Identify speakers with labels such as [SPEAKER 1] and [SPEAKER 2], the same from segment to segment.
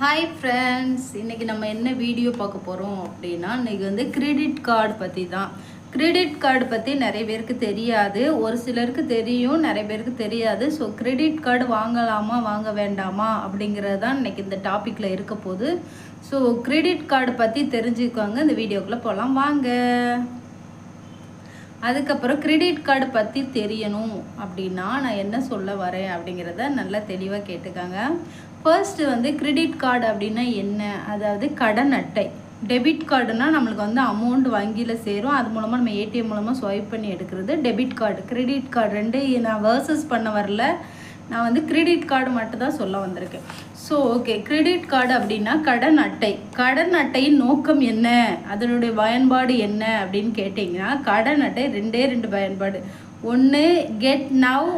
[SPEAKER 1] Hi friends இன்றைக்கி நம்ம என்ன வீடியோ பார்க்க போகிறோம் அப்படின்னா இன்றைக்கி வந்து கிரெடிட் கார்டு பற்றி தான் கிரெடிட் கார்டு பற்றி நிறைய பேருக்கு தெரியாது. ஒரு சிலருக்கு தெரியும் நிறைய பேருக்கு தெரியாது. ஸோ கிரெடிட் கார்டு வாங்கலாமா வாங்க வேண்டாமா அப்படிங்கிறது தான் இன்றைக்கி இந்த டாப்பிக்கில் இருக்க போகுது ஸோ கிரெடிட் கார்டு பற்றி தெரிஞ்சுக்கோங்க. இந்த வீடியோக்குள்ளே போகலாம் வாங்க. அதுக்கப்புறம் கிரெடிட் கார்டு பற்றி தெரியணும் அப்படின்னா நான் என்ன சொல்ல வரேன் அப்படிங்கிறத நல்லா தெளிவாக கேட்டுக்காங்க. ஃபர்ஸ்ட் வந்து கிரெடிட் கார்டு அப்படின்னா என்ன? அதாவது கடன் அட்டை. டெபிட் கார்டுனா நம்மளுக்கு வந்து அமௌண்ட் வங்கியில் சேரும். அது மூலமாக நம்ம ஏடிஎம் மூலமாக ஸ்வைப் பண்ணி எடுக்கிறது. டெபிட் கார்டு கிரெடிட் கார்டு ரெண்டு நான் வேர்சஸ் பண்ண வரல. நான் வந்து கிரெடிட் கார்டு மட்டும் தான் சொல்ல வந்திருக்கேன். ஸோ ஓகே கிரெடிட் கார்டு அப்படின்னா கடன் அட்டை. கடன் அட்டையின் நோக்கம் என்ன? அதனுடைய பயன்பாடு என்ன அப்படின்னு கேட்டிங்கன்னா கடன் அட்டை ரெண்டே ரெண்டு பயன்பாடு. ஒன்று கெட் நவ்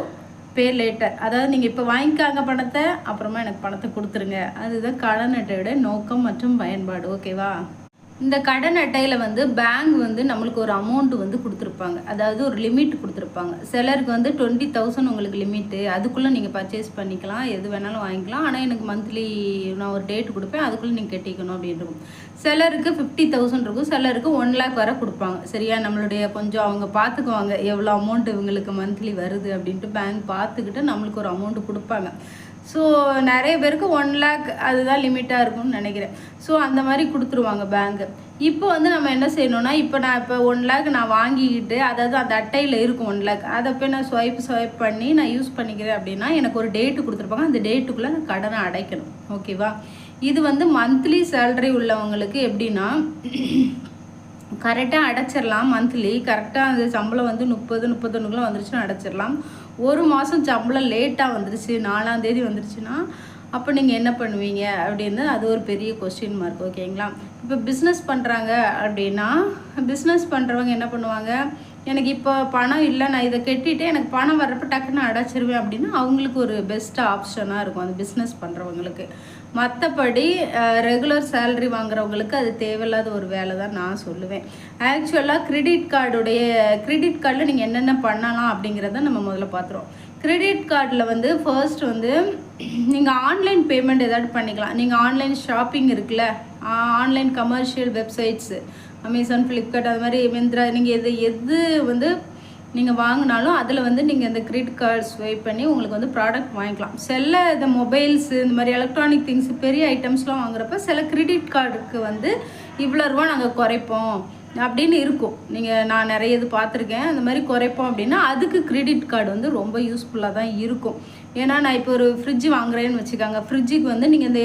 [SPEAKER 1] பே லேட்டர் அதாவது நீங்கள் இப்போ வாங்கிக்காங்க பணத்தை அப்புறமா எனக்கு பணத்தை கொடுத்துருங்க. அதுதான் கடன் அட்டையோட நோக்கம் மற்றும் பயன்பாடு. ஓகேவா இந்த கடன் அட்டையில் வந்து பேங்க் வந்து நம்மளுக்கு ஒரு அமௌண்ட் வந்து கொடுத்துருப்பாங்க. அதாவது ஒரு லிமிட் கொடுத்துருப்பாங்க. சிலருக்கு வந்து டுவெண்ட்டி தௌசண்ட் உங்களுக்கு லிமிட்டு அதுக்குள்ளே நீங்கள் பர்ச்சேஸ் பண்ணிக்கலாம் எது வேணாலும் வாங்கிக்கலாம். ஆனால் எனக்கு மந்த்லி நான் ஒரு டேட் கொடுப்பேன் அதுக்குள்ளே நீங்கள் கட்டிக்கணும் அப்படின்னு இருக்கும். சிலருக்கு ஃபிஃப்டி தௌசண்ட் இருக்கும் சிலருக்கு ஒன் லேக் வரை கொடுப்பாங்க. சரியா? நம்மளுடைய கொஞ்சம் அவங்க பார்த்துக்குவாங்க எவ்வளோ அமௌண்ட் இவங்களுக்கு மந்த்லி வருது அப்படின்ட்டு பேங்க் பார்த்துக்கிட்டு நம்மளுக்கு ஒரு அமௌண்ட் கொடுப்பாங்க. ஸோ நிறைய பேருக்கு ஒன் லேக் அதுதான் லிமிட்டாக இருக்கும்னு நினைக்கிறேன். ஸோ அந்த மாதிரி கொடுத்துருவாங்க பேங்க்கு இப்போ வந்து நம்ம என்ன செய்யணும்னா இப்போ நான் இப்போ ஒன் லேக் நான் வாங்கிக்கிட்டு அதாவது அந்த அட்டையில் இருக்கும் ஒன் லேக் அதை போய் நான் ஸ்வைப் ஸ்வைப் பண்ணி நான் யூஸ் பண்ணிக்கிறேன் அப்படின்னா எனக்கு ஒரு டேட்டு கொடுத்துருப்பாங்க. அந்த டேட்டுக்குள்ளே நான் கடனை அடைக்கணும். ஓகேவா இது வந்து மந்த்லி சேலரி உள்ளவங்களுக்கு எப்படின்னா கரெக்டாக அடைச்சிடலாம் மந்த்லி கரெக்டாக அந்த சம்பளம் வந்து முப்பது முப்பத்தொன்னுக்குலாம் வந்துருச்சுன்னா அடைச்சிடலாம் ஒரு மாதம் சம்பளம் லேட்டாக வந்துருச்சு நாலாம் தேதி வந்துருச்சுன்னா அப்போ நீங்கள் என்ன பண்ணுவீங்க? அப்படின்னு அது ஒரு பெரிய கொஸ்டின் மார்க் ஓகேங்களா இப்போ பிஸ்னஸ் பண்ணுறாங்க அப்படின்னா பிஸ்னஸ் பண்ணுறவங்க என்ன பண்ணுவாங்க? எனக்கு இப்போ பணம் இல்லை நான் இதை கட்டிட்டு எனக்கு பணம் வர்றப்ப டக்குன்னு அடைச்சிருவேன் அப்படின்னா அவங்களுக்கு ஒரு பெஸ்ட் ஆப்ஷனாக இருக்கும். அந்த பிஸ்னஸ் பண்ணுறவங்களுக்கு மற்றபடி ரெகுலர் சேலரி வாங்குறவங்களுக்கு அது தேவையில்லாத ஒரு வேலை தான் நான் சொல்லுவேன். ஆக்சுவலாக கிரெடிட் கார்டுடைய கிரெடிட் கார்டில் நீங்கள் என்னென்ன பண்ணலாம் அப்படிங்கிறத நம்ம முதல்ல பார்த்துருவோம். கிரெடிட் கார்டில் வந்து ஃபர்ஸ்ட் வந்து நீங்கள் ஆன்லைன் பேமெண்ட் ஏதாவது பண்ணிக்கலாம். நீங்கள் ஆன்லைன் ஷாப்பிங் இருக்குல்ல online commercial websites Amazon Flipkart அது மாதிரி மிந்த்ரா நீங்கள் எது எது வந்து நீங்கள் வாங்கினாலும் அதில் வந்து நீங்கள் இந்த கிரெடிட் கார்டு ஸ்வைப் பண்ணி உங்களுக்கு வந்து ப்ராடக்ட் வாங்கிக்கலாம். சில இந்த மொபைல்ஸு இந்த மாதிரி எலக்ட்ரானிக் திங்ஸ் பெரிய ஐட்டம்ஸ்லாம் வாங்குறப்ப சில கிரெடிட் கார்டுக்கு வந்து இவ்வளோ ரூபா நாங்கள் குறைப்போம். அப்படின்னு இருக்கும். நீங்கள் நான் நிறைய இது பார்த்துருக்கேன். அந்த மாதிரி குறைப்போம் அப்படின்னா அதுக்கு கிரெடிட் கார்டு வந்து ரொம்ப யூஸ்ஃபுல்லாக தான் இருக்கும். ஏன்னா நான் இப்போ ஒரு ஃப்ரிட்ஜ் வாங்குறேன்னு வச்சுக்கோங்க. ஃப்ரிட்ஜுக்கு வந்து நீங்கள் இந்த